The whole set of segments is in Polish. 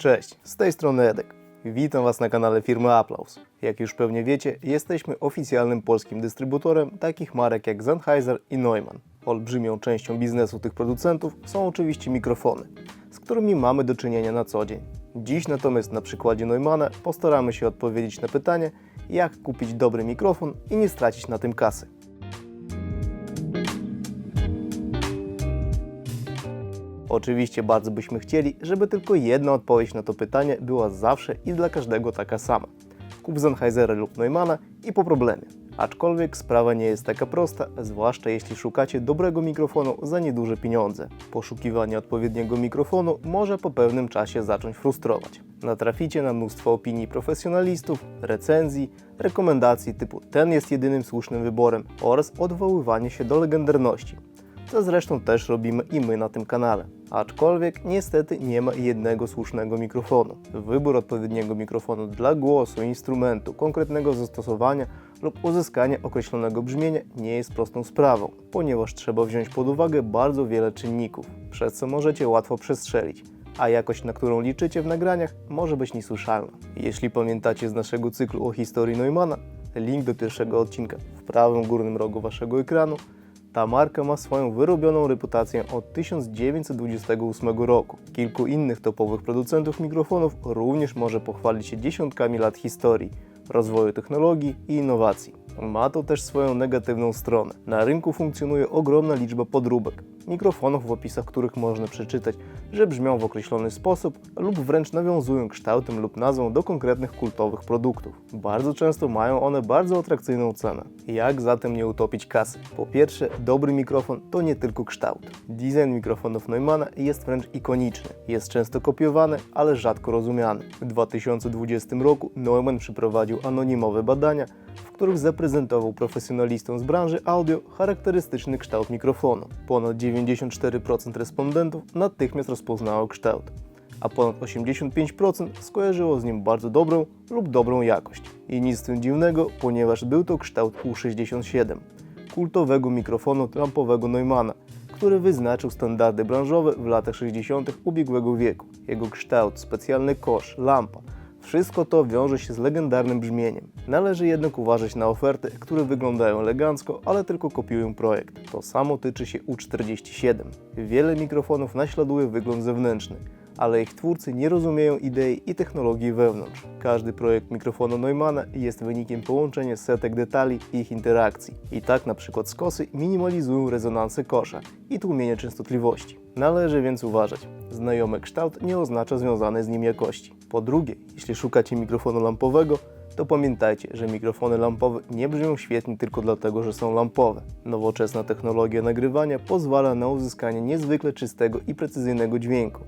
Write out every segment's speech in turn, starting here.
Cześć, z tej strony Edek. Witam Was na kanale firmy Applaus. Jak już pewnie wiecie, jesteśmy oficjalnym polskim dystrybutorem takich marek jak Sennheiser i Neumann. Olbrzymią częścią biznesu tych producentów są oczywiście mikrofony, z którymi mamy do czynienia na co dzień. Dziś natomiast na przykładzie Neumanna postaramy się odpowiedzieć na pytanie, jak kupić dobry mikrofon i nie stracić na tym kasy. Oczywiście bardzo byśmy chcieli, żeby tylko jedna odpowiedź na to pytanie była zawsze i dla każdego taka sama. Kup Sennheisera lub Neumanna i po problemie. Aczkolwiek sprawa nie jest taka prosta, zwłaszcza jeśli szukacie dobrego mikrofonu za nieduże pieniądze. Poszukiwanie odpowiedniego mikrofonu może po pewnym czasie zacząć frustrować. Natraficie na mnóstwo opinii profesjonalistów, recenzji, rekomendacji typu ten jest jedynym słusznym wyborem oraz odwoływanie się do legendarności co zresztą też robimy i my na tym kanale. Aczkolwiek niestety nie ma jednego słusznego mikrofonu. Wybór odpowiedniego mikrofonu dla głosu, instrumentu, konkretnego zastosowania lub uzyskania określonego brzmienia nie jest prostą sprawą, ponieważ trzeba wziąć pod uwagę bardzo wiele czynników, przez co możecie łatwo przestrzelić a jakość, na którą liczycie w nagraniach, może być niesłyszalna. Jeśli pamiętacie z naszego cyklu o historii Neumana, link do pierwszego odcinka w prawym górnym rogu waszego ekranu ta marka ma swoją wyrobioną reputację od 1928 roku. Kilku innych topowych producentów mikrofonów również może pochwalić się dziesiątkami lat historii, rozwoju technologii i innowacji. Ma to też swoją negatywną stronę. Na rynku funkcjonuje ogromna liczba podróbek, mikrofonów w opisach których można przeczytać, że brzmią w określony sposób lub wręcz nawiązują kształtem lub nazwą do konkretnych kultowych produktów. Bardzo często mają one bardzo atrakcyjną cenę. Jak zatem nie utopić kasy? Po pierwsze, dobry mikrofon to nie tylko kształt. Design mikrofonów Neumanna jest wręcz ikoniczny. Jest często kopiowany, ale rzadko rozumiany. W 2020 roku Neumann przeprowadził anonimowe badania, w których zaprezentował profesjonalistom z branży audio charakterystyczny kształt mikrofonu. Ponad 94% respondentów natychmiast rozpoznało kształt, a ponad 85% skojarzyło z nim bardzo dobrą lub dobrą jakość. I nic z tym dziwnego, ponieważ był to kształt U67, kultowego mikrofonu lampowego Neumanna, który wyznaczył standardy branżowe w latach 60. ubiegłego wieku. Jego kształt, specjalny kosz, lampa, wszystko to wiąże się z legendarnym brzmieniem. Należy jednak uważać na oferty, które wyglądają elegancko, ale tylko kopiują projekt. To samo tyczy się U47. Wiele mikrofonów naśladuje wygląd zewnętrzny, ale ich twórcy nie rozumieją idei i technologii wewnątrz. Każdy projekt mikrofonu Neumanna jest wynikiem połączenia setek detali i ich interakcji. I tak na przykład skosy minimalizują rezonansy kosza i tłumienie częstotliwości. Należy więc uważać. Znajomy kształt nie oznacza związanej z nim jakości. Po drugie, jeśli szukacie mikrofonu lampowego, to pamiętajcie, że mikrofony lampowe nie brzmią świetnie tylko dlatego, że są lampowe. Nowoczesna technologia nagrywania pozwala na uzyskanie niezwykle czystego i precyzyjnego dźwięku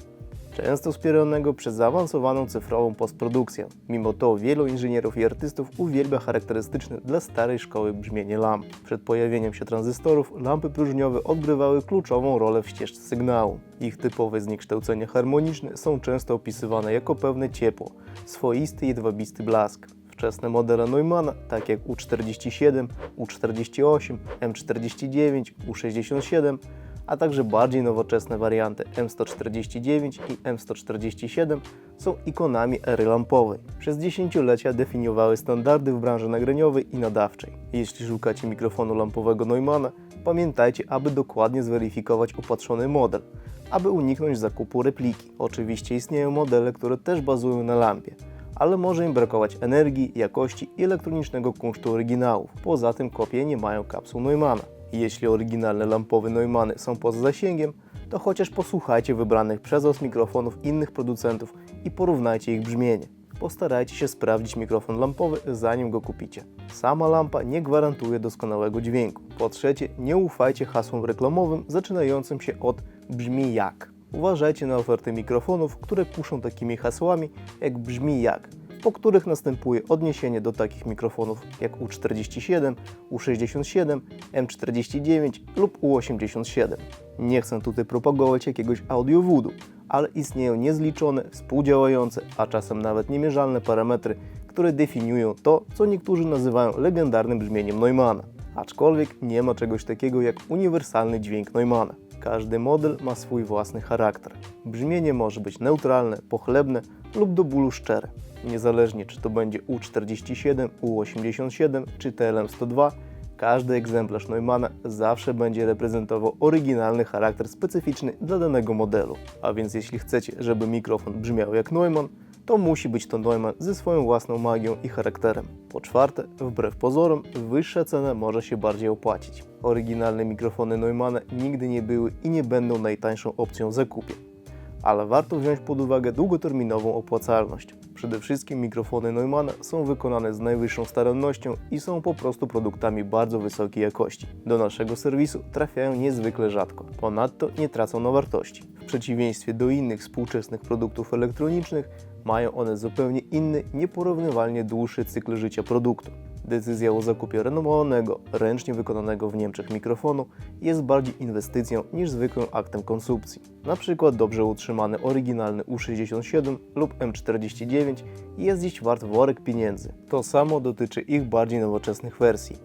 często wspieranego przez zaawansowaną cyfrową postprodukcję. Mimo to wielu inżynierów i artystów uwielbia charakterystyczne dla starej szkoły brzmienie lamp. Przed pojawieniem się tranzystorów lampy próżniowe odgrywały kluczową rolę w ścieżce sygnału. Ich typowe zniekształcenia harmoniczne są często opisywane jako pewne ciepło, swoisty jedwabisty blask. Wczesne modele Neumanna, tak jak U47, U48, M49, U67, a także bardziej nowoczesne warianty M149 i M147 są ikonami ery lampowej. Przez dziesięciolecia definiowały standardy w branży nagraniowej i nadawczej. Jeśli szukacie mikrofonu lampowego Neumanna, pamiętajcie, aby dokładnie zweryfikować opatrzony model, aby uniknąć zakupu repliki. Oczywiście istnieją modele, które też bazują na lampie, ale może im brakować energii, jakości i elektronicznego kunsztu oryginałów. Poza tym kopie nie mają kapsuł Neumana. Jeśli oryginalne lampowe Neumanny są poza zasięgiem, to chociaż posłuchajcie wybranych przez Was mikrofonów innych producentów i porównajcie ich brzmienie. Postarajcie się sprawdzić mikrofon lampowy zanim go kupicie. Sama lampa nie gwarantuje doskonałego dźwięku. Po trzecie, nie ufajcie hasłom reklamowym zaczynającym się od brzmi jak. Uważajcie na oferty mikrofonów, które kuszą takimi hasłami jak brzmi jak, po których następuje odniesienie do takich mikrofonów jak U47, U67, M49 lub U87. Nie chcę tutaj propagować jakiegoś audio voodoo, ale istnieją niezliczone, współdziałające, a czasem nawet niemierzalne parametry, które definiują to, co niektórzy nazywają legendarnym brzmieniem Neumana. Aczkolwiek nie ma czegoś takiego jak uniwersalny dźwięk Neumana. Każdy model ma swój własny charakter. Brzmienie może być neutralne, pochlebne lub do bólu szczere. Niezależnie czy to będzie U47, U87 czy TLM102, każdy egzemplarz Neumana zawsze będzie reprezentował oryginalny charakter specyficzny dla danego modelu. A więc jeśli chcecie, żeby mikrofon brzmiał jak Neumann, to musi być to Neumann ze swoją własną magią i charakterem. Po czwarte, wbrew pozorom, wyższa cena może się bardziej opłacić. Oryginalne mikrofony Neumana nigdy nie były i nie będą najtańszą opcją w zakupie ale warto wziąć pod uwagę długoterminową opłacalność. Przede wszystkim mikrofony Neumana są wykonane z najwyższą starannością i są po prostu produktami bardzo wysokiej jakości. Do naszego serwisu trafiają niezwykle rzadko. Ponadto nie tracą na wartości. W przeciwieństwie do innych współczesnych produktów elektronicznych, mają one zupełnie inny, nieporównywalnie dłuższy cykl życia produktu. Decyzja o zakupie renomowanego, ręcznie wykonanego w Niemczech mikrofonu jest bardziej inwestycją niż zwykłym aktem konsumpcji. Na przykład dobrze utrzymany oryginalny U67 lub M49 jest dziś wart worek pieniędzy. To samo dotyczy ich bardziej nowoczesnych wersji.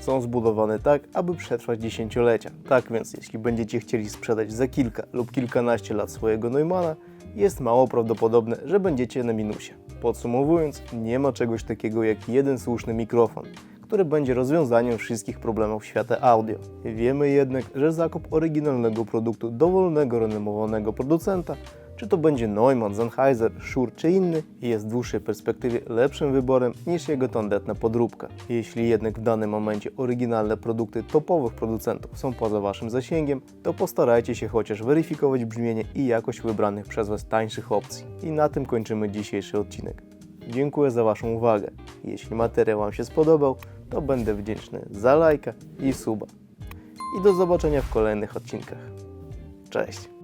Są zbudowane tak, aby przetrwać dziesięciolecia. Tak więc, jeśli będziecie chcieli sprzedać za kilka lub kilkanaście lat swojego Neumana, jest mało prawdopodobne, że będziecie na minusie. Podsumowując, nie ma czegoś takiego jak jeden słuszny mikrofon, który będzie rozwiązaniem wszystkich problemów świata audio. Wiemy jednak, że zakup oryginalnego produktu dowolnego renomowanego producenta, czy to będzie Neumann, Sennheiser, Shure czy inny, jest w dłuższej perspektywie lepszym wyborem niż jego tandetna podróbka. Jeśli jednak w danym momencie oryginalne produkty topowych producentów są poza Waszym zasięgiem, to postarajcie się chociaż weryfikować brzmienie i jakość wybranych przez Was tańszych opcji. I na tym kończymy dzisiejszy odcinek. Dziękuję za Waszą uwagę. Jeśli materiał Wam się spodobał, to będę wdzięczny za lajka i suba. I do zobaczenia w kolejnych odcinkach. Cześć!